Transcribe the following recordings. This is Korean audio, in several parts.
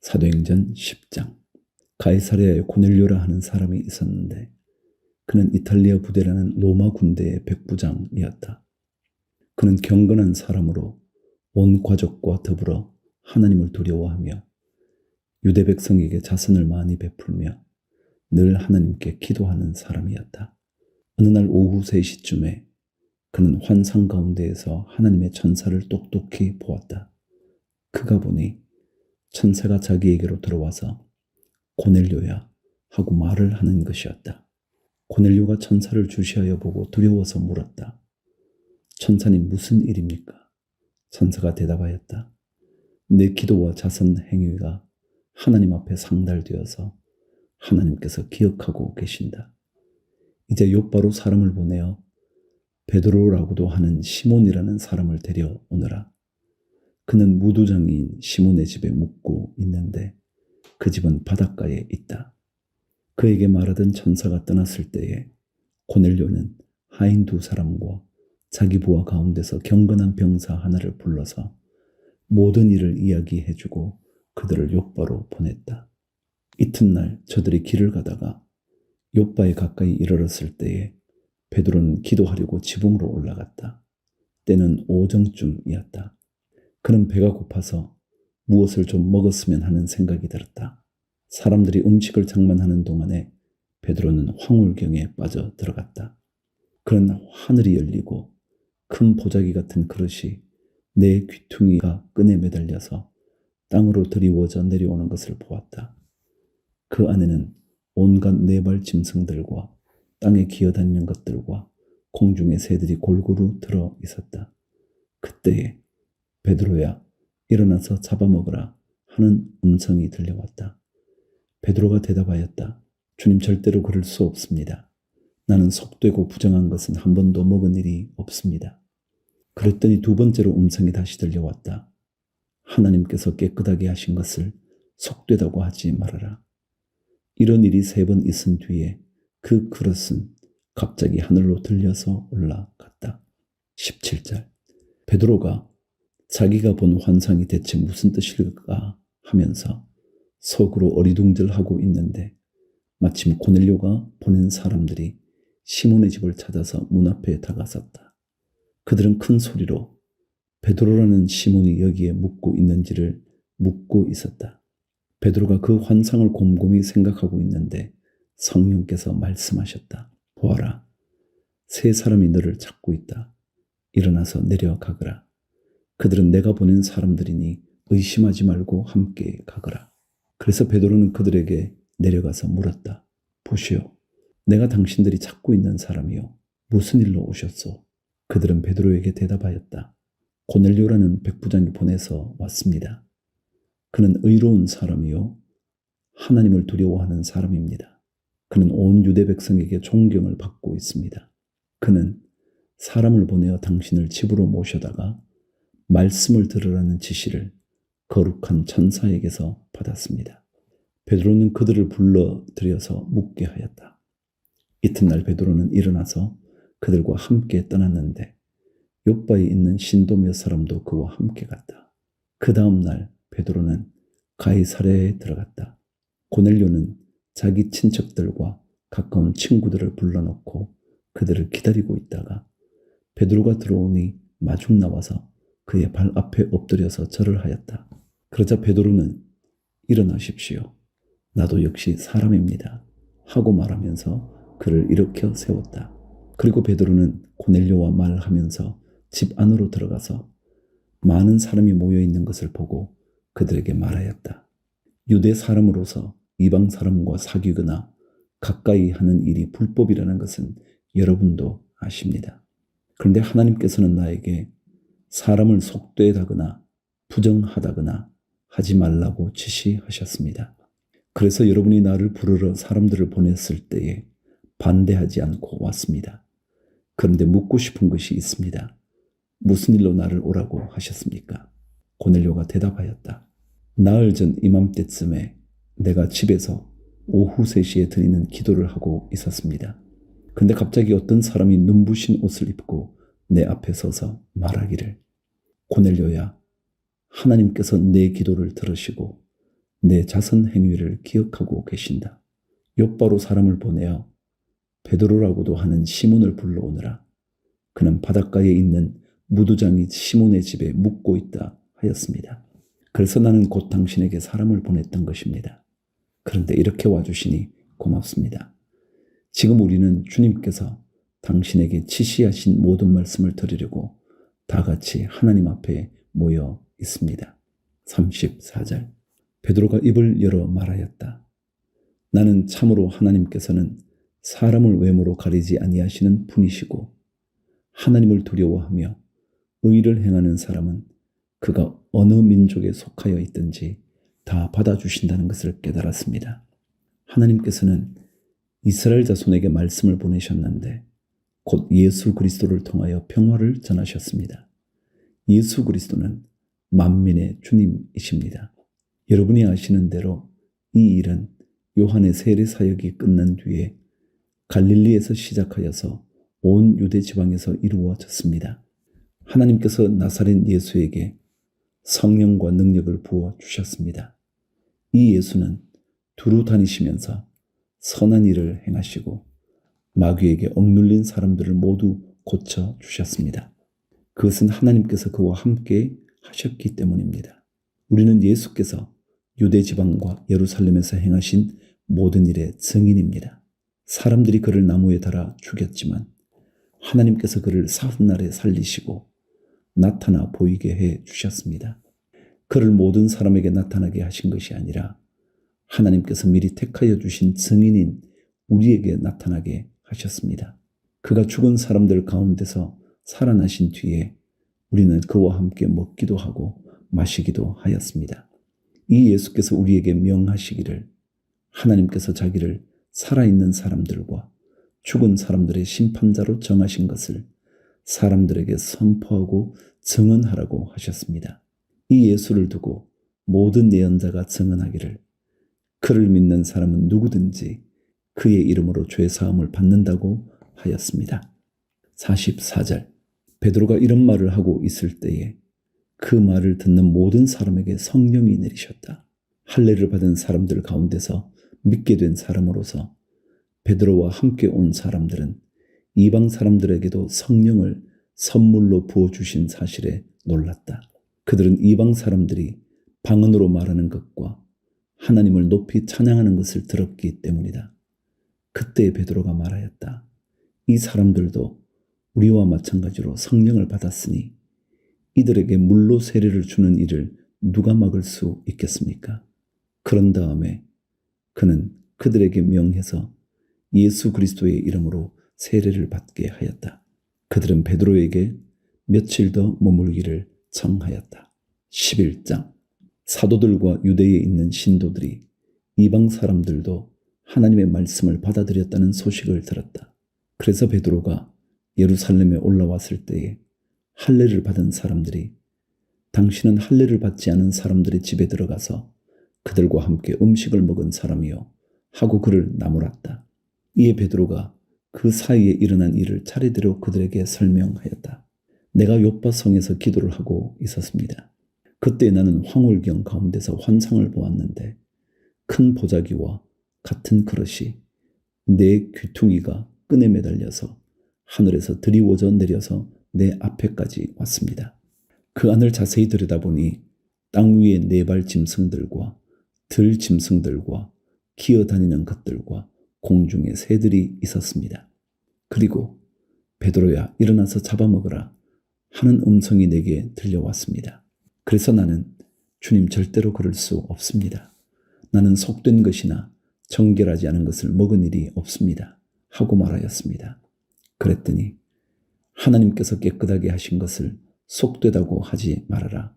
사도행전 10장 가이사랴에 고넬료라 하는 사람이 있었는데 그는 이탈리아 부대라는 로마 군대의 백부장이었다. 그는 경건한 사람으로 온 가족과 더불어 하나님을 두려워하며 유대 백성에게 자선을 많이 베풀며 늘 하나님께 기도하는 사람이었다. 어느 날 오후 3시쯤에 그는 환상 가운데에서 하나님의 천사를 똑똑히 보았다. 그가 보니 천사가 자기에게로 들어와서 고넬료야 하고 말을 하는 것이었다. 고넬료가 천사를 주시하여 보고 두려워서 물었다. 천사님 무슨 일입니까? 천사가 대답하였다. 내 기도와 자선 행위가 하나님 앞에 상달되어서 하나님께서 기억하고 계신다. 이제 요바로 사람을 보내어 베드로라고도 하는 시몬이라는 사람을 데려오너라. 그는 무두장인 시몬의 집에 묵고 있는데 그 집은 바닷가에 있다. 그에게 말하던 천사가 떠났을 때에 고넬료는 하인 두 사람과 자기 부하 가운데서 경건한 병사 하나를 불러서 모든 일을 이야기해주고 그들을 요바로 보냈다. 이튿날 저들이 길을 가다가 요바에 가까이 이르렀을 때에 베드로는 기도하려고 지붕으로 올라갔다. 때는 오정쯤이었다. 그는 배가 고파서 무엇을 좀 먹었으면 하는 생각이 들었다. 사람들이 음식을 장만하는 동안에 베드로는 황홀경에 빠져 들어갔다. 그는 하늘이 열리고 큰 보자기 같은 그릇이 내 귀퉁이가 끈에 매달려서 땅으로 드리워져 내려오는 것을 보았다. 그 안에는 온갖 네발 짐승들과 땅에 기어다니는 것들과 공중의 새들이 골고루 들어 있었다. 그때에 베드로야 일어나서 잡아먹으라 하는 음성이 들려왔다. 베드로가 대답하였다. 주님 절대로 그럴 수 없습니다. 나는 속되고 부정한 것은 한 번도 먹은 일이 없습니다. 그랬더니 두 번째로 음성이 다시 들려왔다. 하나님께서 깨끗하게 하신 것을 속되다고 하지 말아라. 이런 일이 세 번 있은 뒤에 그 그릇은 갑자기 하늘로 들려서 올라갔다. 17절. 베드로가 자기가 본 환상이 대체 무슨 뜻일까 하면서 속으로 어리둥절하고 있는데 마침 고넬료가 보낸 사람들이 시몬의 집을 찾아서 문 앞에 다가섰다. 그들은 큰 소리로 베드로라는 시몬이 여기에 묵고 있는지를 묻고 있었다. 베드로가 그 환상을 곰곰이 생각하고 있는데 성령께서 말씀하셨다. 보아라. 세 사람이 너를 찾고 있다. 일어나서 내려가거라. 그들은 내가 보낸 사람들이니 의심하지 말고 함께 가거라. 그래서 베드로는 그들에게 내려가서 물었다. 보시오. 내가 당신들이 찾고 있는 사람이요. 무슨 일로 오셨소? 그들은 베드로에게 대답하였다. 고넬료라는 백부장이 보내서 왔습니다. 그는 의로운 사람이요. 하나님을 두려워하는 사람입니다. 그는 온 유대 백성에게 존경을 받고 있습니다. 그는 사람을 보내어 당신을 집으로 모셔다가 말씀을 들으라는 지시를 거룩한 천사에게서 받았습니다. 베드로는 그들을 불러들여서 묻게 하였다. 이튿날 베드로는 일어나서 그들과 함께 떠났는데 요바에 있는 신도 몇 사람도 그와 함께 갔다. 그 다음 날 베드로는 가이사랴에 들어갔다. 고넬료는 자기 친척들과 가까운 친구들을 불러놓고 그들을 기다리고 있다가 베드로가 들어오니 마중 나와서 그의 발 앞에 엎드려서 절을 하였다. 그러자 베드로는 일어나십시오. 나도 역시 사람입니다. 하고 말하면서 그를 일으켜 세웠다. 그리고 베드로는 고넬료와 말하면서 집 안으로 들어가서 많은 사람이 모여 있는 것을 보고 그들에게 말하였다. 유대 사람으로서 이방 사람과 사귀거나 가까이 하는 일이 불법이라는 것은 여러분도 아십니다. 그런데 하나님께서는 나에게 사람을 속되다거나 부정하다거나 하지 말라고 지시하셨습니다. 그래서 여러분이 나를 부르러 사람들을 보냈을 때에 반대하지 않고 왔습니다. 그런데 묻고 싶은 것이 있습니다. 무슨 일로 나를 오라고 하셨습니까? 고넬료가 대답하였다. 나흘 전 이맘때쯤에 내가 집에서 오후 3시에 드리는 기도를 하고 있었습니다. 근데 갑자기 어떤 사람이 눈부신 옷을 입고 내 앞에 서서 말하기를 고넬료야 하나님께서 내 기도를 들으시고 내 자선 행위를 기억하고 계신다. 요바로 사람을 보내어 베드로라고도 하는 시몬을 불러오느라 그는 바닷가에 있는 무두장이 시몬의 집에 묵고 있다 하였습니다. 그래서 나는 곧 당신에게 사람을 보냈던 것입니다. 그런데 이렇게 와주시니 고맙습니다. 지금 우리는 주님께서 당신에게 지시하신 모든 말씀을 들으려고 다 같이 하나님 앞에 모여 있습니다. 34절. 베드로가 입을 열어 말하였다. 나는 참으로 하나님께서는 사람을 외모로 가리지 아니하시는 분이시고 하나님을 두려워하며 의를 행하는 사람은 그가 어느 민족에 속하여 있든지 다 받아주신다는 것을 깨달았습니다. 하나님께서는 이스라엘 자손에게 말씀을 보내셨는데 곧 예수 그리스도를 통하여 평화를 전하셨습니다. 예수 그리스도는 만민의 주님이십니다. 여러분이 아시는 대로 이 일은 요한의 세례 사역이 끝난 뒤에 갈릴리에서 시작하여서 온 유대 지방에서 이루어졌습니다. 하나님께서 나사렛 예수에게 성령과 능력을 부어 주셨습니다. 이 예수는 두루 다니시면서 선한 일을 행하시고 마귀에게 억눌린 사람들을 모두 고쳐 주셨습니다. 그것은 하나님께서 그와 함께 하셨기 때문입니다. 우리는 예수께서 유대 지방과 예루살렘에서 행하신 모든 일의 증인입니다. 사람들이 그를 나무에 달아 죽였지만 하나님께서 그를 사흘날에 살리시고 나타나 보이게 해 주셨습니다. 그를 모든 사람에게 나타나게 하신 것이 아니라 하나님께서 미리 택하여 주신 증인인 우리에게 나타나게 하셨습니다. 그가 죽은 사람들 가운데서 살아나신 뒤에 우리는 그와 함께 먹기도 하고 마시기도 하였습니다. 이 예수께서 우리에게 명하시기를 하나님께서 자기를 살아있는 사람들과 죽은 사람들의 심판자로 정하신 것을 사람들에게 선포하고 증언하라고 하셨습니다. 이 예수를 두고 모든 예언자가 증언하기를 그를 믿는 사람은 누구든지 그의 이름으로 죄 사함을 받는다고 하였습니다. 44절 베드로가 이런 말을 하고 있을 때에 그 말을 듣는 모든 사람에게 성령이 내리셨다. 할례를 받은 사람들 가운데서 믿게 된 사람으로서 베드로와 함께 온 사람들은 이방 사람들에게도 성령을 선물로 부어 주신 사실에 놀랐다. 그들은 이방 사람들이 방언으로 말하는 것과 하나님을 높이 찬양하는 것을 들었기 때문이다. 그때 베드로가 말하였다. 이 사람들도 우리와 마찬가지로 성령을 받았으니 이들에게 물로 세례를 주는 일을 누가 막을 수 있겠습니까? 그런 다음에 그는 그들에게 명해서 예수 그리스도의 이름으로 세례를 받게 하였다. 그들은 베드로에게 며칠 더 머물기를 청하였다. 11장 사도들과 유대에 있는 신도들이 이방 사람들도 하나님의 말씀을 받아들였다는 소식을 들었다. 그래서 베드로가 예루살렘에 올라왔을 때에 할례를 받은 사람들이 당신은 할례를 받지 않은 사람들의 집에 들어가서 그들과 함께 음식을 먹은 사람이요 하고 그를 나무랐다. 이에 베드로가 그 사이에 일어난 일을 차례대로 그들에게 설명하였다. 내가 요파 성에서 기도를 하고 있었습니다. 그때 나는 황홀경 가운데서 환상을 보았는데 큰 보자기와 같은 그릇이 내 귀퉁이가 끈에 매달려서 하늘에서 드리워져 내려서 내 앞에까지 왔습니다. 그 안을 자세히 들여다보니 땅 위에 네발 짐승들과 들 짐승들과 기어다니는 것들과 공중에 새들이 있었습니다. 그리고 베드로야 일어나서 잡아먹으라 하는 음성이 내게 들려왔습니다. 그래서 나는 주님 절대로 그럴 수 없습니다. 나는 속된 것이나 정결하지 않은 것을 먹은 일이 없습니다. 하고 말하였습니다. 그랬더니 하나님께서 깨끗하게 하신 것을 속되다고 하지 말아라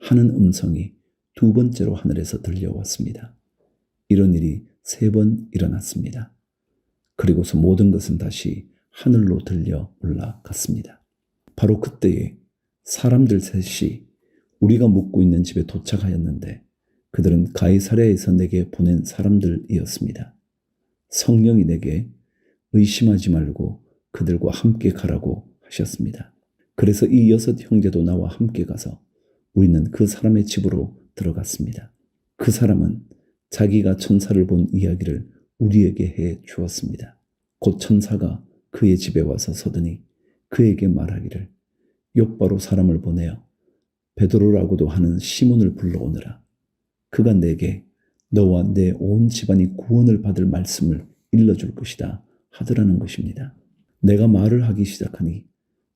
하는 음성이 두 번째로 하늘에서 들려왔습니다. 이런 일이 세 번 일어났습니다. 그리고서 모든 것은 다시 하늘로 들려 올라갔습니다. 바로 그때에 사람들 셋이 우리가 묵고 있는 집에 도착하였는데 그들은 가이사랴에서 내게 보낸 사람들이었습니다. 성령이 내게 의심하지 말고 그들과 함께 가라고 하셨습니다. 그래서 이 여섯 형제도 나와 함께 가서 우리는 그 사람의 집으로 들어갔습니다. 그 사람은 자기가 천사를 본 이야기를 우리에게 해 주었습니다. 곧 천사가 그의 집에 와서 서더니 그에게 말하기를 욕바로 사람을 보내어 베드로라고도 하는 시몬을 불러오느라 그가 내게 너와 내 온 집안이 구원을 받을 말씀을 일러줄 것이다 하더라는 것입니다. 내가 말을 하기 시작하니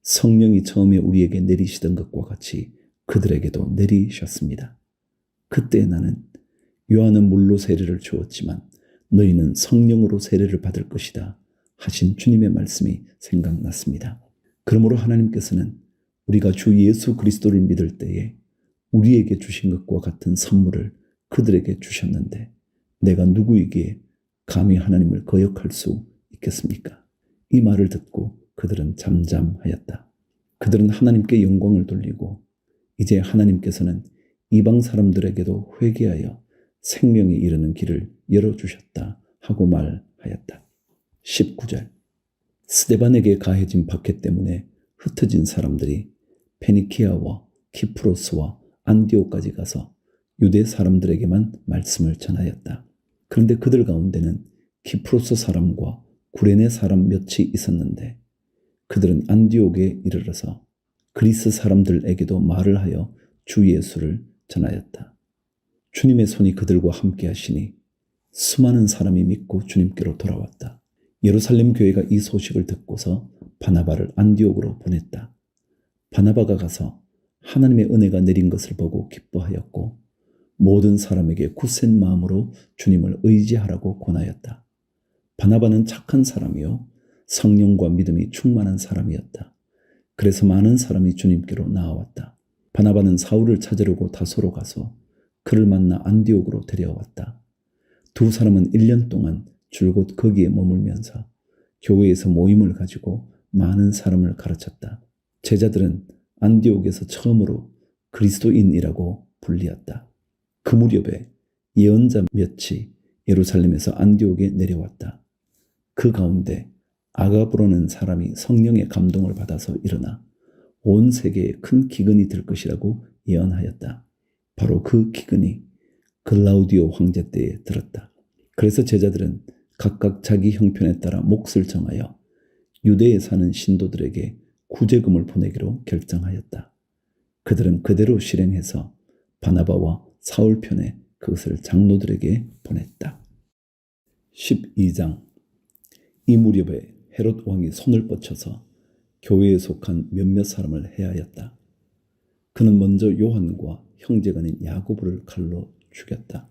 성령이 처음에 우리에게 내리시던 것과 같이 그들에게도 내리셨습니다. 그때 나는 요한은 물로 세례를 주었지만 너희는 성령으로 세례를 받을 것이다 하신 주님의 말씀이 생각났습니다. 그러므로 하나님께서는 우리가 주 예수 그리스도를 믿을 때에 우리에게 주신 것과 같은 선물을 그들에게 주셨는데 내가 누구이기에 감히 하나님을 거역할 수 있겠습니까? 이 말을 듣고 그들은 잠잠하였다. 그들은 하나님께 영광을 돌리고 이제 하나님께서는 이방 사람들에게도 회개하여 생명에 이르는 길을 열어주셨다 하고 말하였다. 19절 스데반에게 가해진 박해 때문에 흩어진 사람들이 페니키아와 키프로스와 안디오까지 가서 유대 사람들에게만 말씀을 전하였다. 그런데 그들 가운데는 키프로스 사람과 구레네 사람 몇이 있었는데 그들은 안디옥에 이르러서 그리스 사람들에게도 말을 하여 주 예수를 전하였다. 주님의 손이 그들과 함께 하시니 수많은 사람이 믿고 주님께로 돌아왔다. 예루살렘 교회가 이 소식을 듣고서 바나바를 안디옥으로 보냈다. 바나바가 가서 하나님의 은혜가 내린 것을 보고 기뻐하였고 모든 사람에게 굳센 마음으로 주님을 의지하라고 권하였다. 바나바는 착한 사람이요 성령과 믿음이 충만한 사람이었다. 그래서 많은 사람이 주님께로 나아왔다. 바나바는 사울을 찾으려고 다소로 가서 그를 만나 안디옥으로 데려왔다. 두 사람은 1년 동안 줄곧 거기에 머물면서 교회에서 모임을 가지고 많은 사람을 가르쳤다. 제자들은 안디옥에서 처음으로 그리스도인이라고 불리었다. 그 무렵에 예언자 몇이 예루살렘에서 안디옥에 내려왔다. 그 가운데 아가브로는 사람이 성령의 감동을 받아서 일어나 온 세계에 큰 기근이 될 것이라고 예언하였다. 바로 그 기근이 글라우디오 황제 때에 들었다. 그래서 제자들은 각각 자기 형편에 따라 몫을 정하여 유대에 사는 신도들에게 구제금을 보내기로 결정하였다. 그들은 그대로 실행해서 바나바와 사울 편에 그것을 장로들에게 보냈다. 12장 이 무렵에 헤롯 왕이 손을 뻗쳐서 교회에 속한 몇몇 사람을 해하였다. 그는 먼저 요한과 형제간인 야고보를 칼로 죽였다.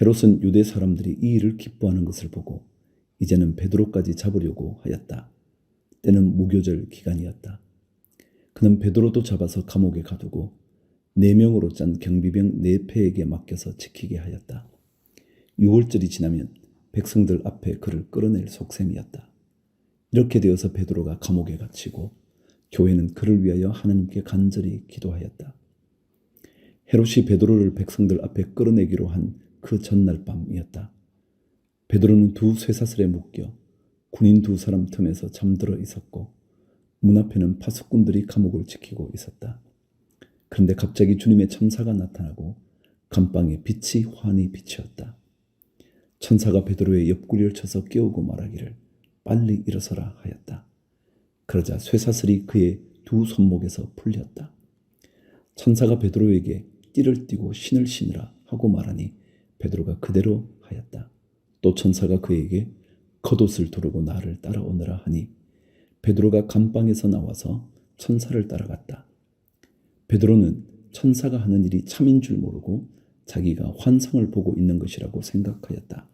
헤롯은 유대 사람들이 이 일을 기뻐하는 것을 보고 이제는 베드로까지 잡으려고 하였다. 때는 무교절 기간이었다. 그는 베드로도 잡아서 감옥에 가두고 네 명으로 짠 경비병 네 패에게 맡겨서 지키게 하였다. 6월절이 지나면 백성들 앞에 그를 끌어낼 속셈이었다. 이렇게 되어서 베드로가 감옥에 갇히고 교회는 그를 위하여 하나님께 간절히 기도하였다. 헤롯이 베드로를 백성들 앞에 끌어내기로 한 그 전날 밤이었다. 베드로는 두 쇠사슬에 묶여 군인 두 사람 틈에서 잠들어 있었고 문 앞에는 파수꾼들이 감옥을 지키고 있었다. 그런데 갑자기 주님의 천사가 나타나고 감방에 빛이 환히 비치었다. 천사가 베드로의 옆구리를 쳐서 깨우고 말하기를 빨리 일어서라 하였다. 그러자 쇠사슬이 그의 두 손목에서 풀렸다. 천사가 베드로에게 띠를 띠고 신을 신으라 하고 말하니 베드로가 그대로 하였다. 또 천사가 그에게 겉옷을 두르고 나를 따라오너라 하니 베드로가 감방에서 나와서 천사를 따라갔다. 베드로는 천사가 하는 일이 참인 줄 모르고 자기가 환상을 보고 있는 것이라고 생각하였다.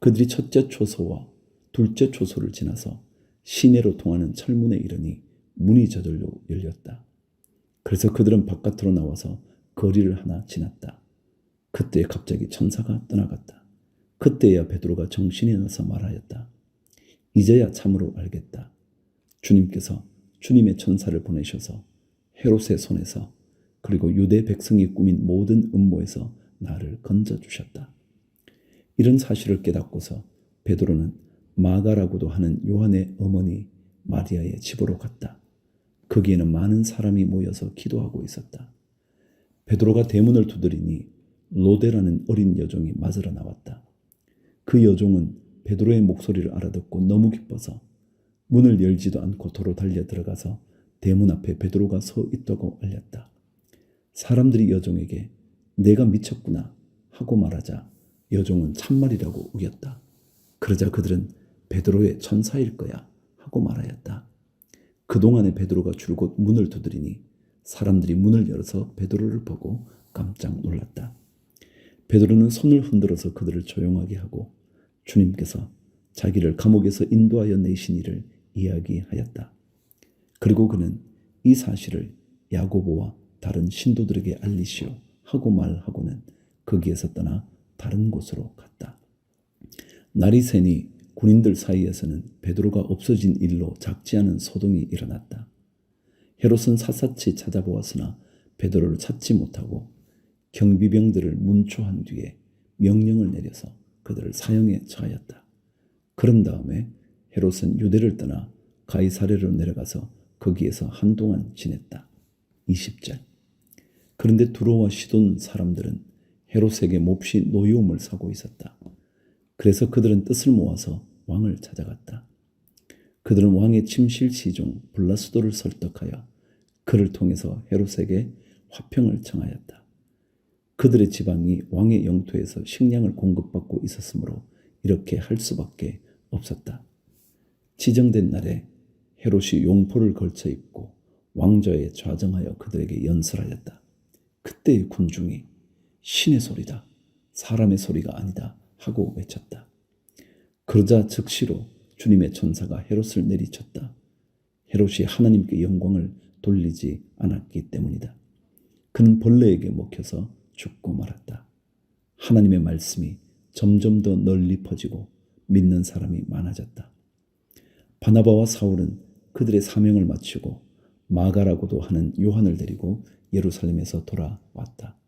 그들이 첫째 초소와 둘째 초소를 지나서 시내로 통하는 철문에 이르니 문이 저절로 열렸다. 그래서 그들은 바깥으로 나와서 거리를 하나 지났다. 그때 갑자기 천사가 떠나갔다. 그때야 베드로가 정신이 나서 말하였다. 이제야 참으로 알겠다. 주님께서 주님의 천사를 보내셔서 헤롯의 손에서 그리고 유대 백성이 꾸민 모든 음모에서 나를 건져 주셨다. 이런 사실을 깨닫고서 베드로는 마가라고도 하는 요한의 어머니 마리아의 집으로 갔다. 거기에는 많은 사람이 모여서 기도하고 있었다. 베드로가 대문을 두드리니 로데라는 어린 여종이 맞으러 나왔다. 그 여종은 베드로의 목소리를 알아듣고 너무 기뻐서 문을 열지도 않고 도로 달려 들어가서 대문 앞에 베드로가 서 있다고 알렸다. 사람들이 여종에게 내가 미쳤구나 하고 말하자 여종은 참말이라고 우겼다. 그러자 그들은 베드로의 천사일 거야 하고 말하였다. 그동안에 베드로가 줄곧 문을 두드리니 사람들이 문을 열어서 베드로를 보고 깜짝 놀랐다. 베드로는 손을 흔들어서 그들을 조용하게 하고 주님께서 자기를 감옥에서 인도하여 내신 일을 이야기하였다. 그리고 그는 이 사실을 야고보와 다른 신도들에게 알리시오 하고 말하고는 거기에서 떠나 다른 곳으로 갔다. 날이 새니 군인들 사이에서는 베드로가 없어진 일로 작지 않은 소동이 일어났다. 헤롯은 샅샅이 찾아보았으나 베드로를 찾지 못하고 경비병들을 문초한 뒤에 명령을 내려서 그들을 사형에 처하였다. 그런 다음에 헤롯은 유대를 떠나 가이사레로 내려가서 거기에서 한동안 지냈다. 20절. 그런데 두로와 시돈 사람들은 헤롯에게 몹시 노여움을 사고 있었다. 그래서 그들은 뜻을 모아서 왕을 찾아갔다. 그들은 왕의 침실 시종 블라스도를 설득하여 그를 통해서 헤롯에게 화평을 청하였다. 그들의 지방이 왕의 영토에서 식량을 공급받고 있었으므로 이렇게 할 수밖에 없었다. 지정된 날에 헤롯이 용포를 걸쳐 입고 왕좌에 좌정하여 그들에게 연설하였다. 그때의 군중이 신의 소리다. 사람의 소리가 아니다. 하고 외쳤다. 그러자 즉시로 주님의 천사가 헤롯을 내리쳤다. 헤롯이 하나님께 영광을 돌리지 않았기 때문이다. 그는 벌레에게 먹혀서 죽고 말았다. 하나님의 말씀이 점점 더 널리 퍼지고 믿는 사람이 많아졌다. 바나바와 사울은 그들의 사명을 마치고 마가라고도 하는 요한을 데리고 예루살렘에서 돌아왔다.